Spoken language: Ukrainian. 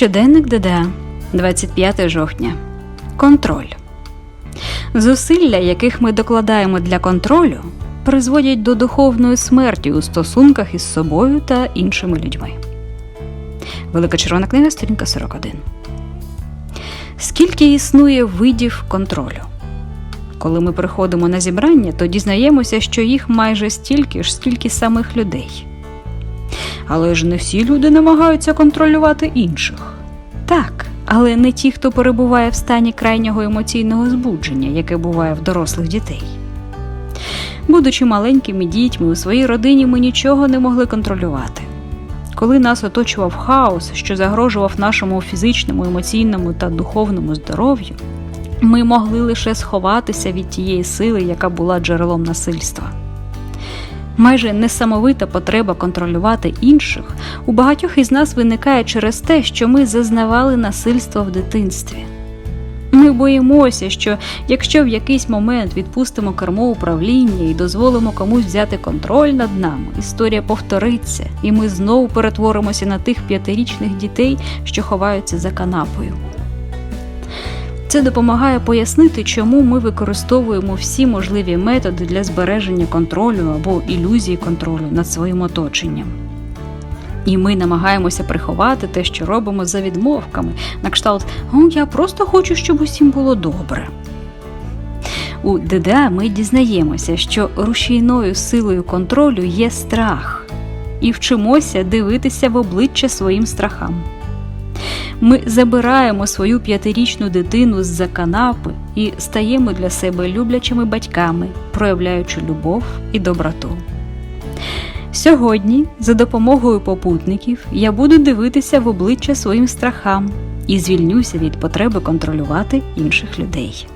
Щоденник ДДА, 25 жовтня. Контроль. Зусилля, яких ми докладаємо для контролю, призводять до духовної смерті у стосунках із собою та іншими людьми. Велика червона книга, сторінка 41. Скільки існує видів контролю? Коли ми приходимо на зібрання, то дізнаємося, що їх майже стільки ж, скільки самих людей. Але ж не всі люди намагаються контролювати інших. Так, але не ті, хто перебуває в стані крайнього емоційного збудження, яке буває в дорослих дітей. Будучи маленькими дітьми у своїй родині, ми нічого не могли контролювати. Коли нас оточував хаос, що загрожував нашому фізичному, емоційному та духовному здоров'ю, ми могли лише сховатися від тієї сили, яка була джерелом насильства. Майже несамовита потреба контролювати інших у багатьох із нас виникає через те, що ми зазнавали насильства в дитинстві. Ми боїмося, що якщо в якийсь момент відпустимо кермо управління і дозволимо комусь взяти контроль над нами, історія повториться, і ми знову перетворимося на тих п'ятирічних дітей, що ховаються за канапою. Це допомагає пояснити, чому ми використовуємо всі можливі методи для збереження контролю або ілюзії контролю над своїм оточенням. І ми намагаємося приховати те, що робимо за відмовками, на кшталт «О, я просто хочу, щоб усім було добре. У ДДА ми дізнаємося, що рушійною силою контролю є страх, і вчимося дивитися в обличчя своїм страхам. Ми забираємо свою п'ятирічну дитину з-за канапи і стаємо для себе люблячими батьками, проявляючи любов і доброту. Сьогодні, за допомогою попутників, я буду дивитися в обличчя своїм страхам і звільнюся від потреби контролювати інших людей.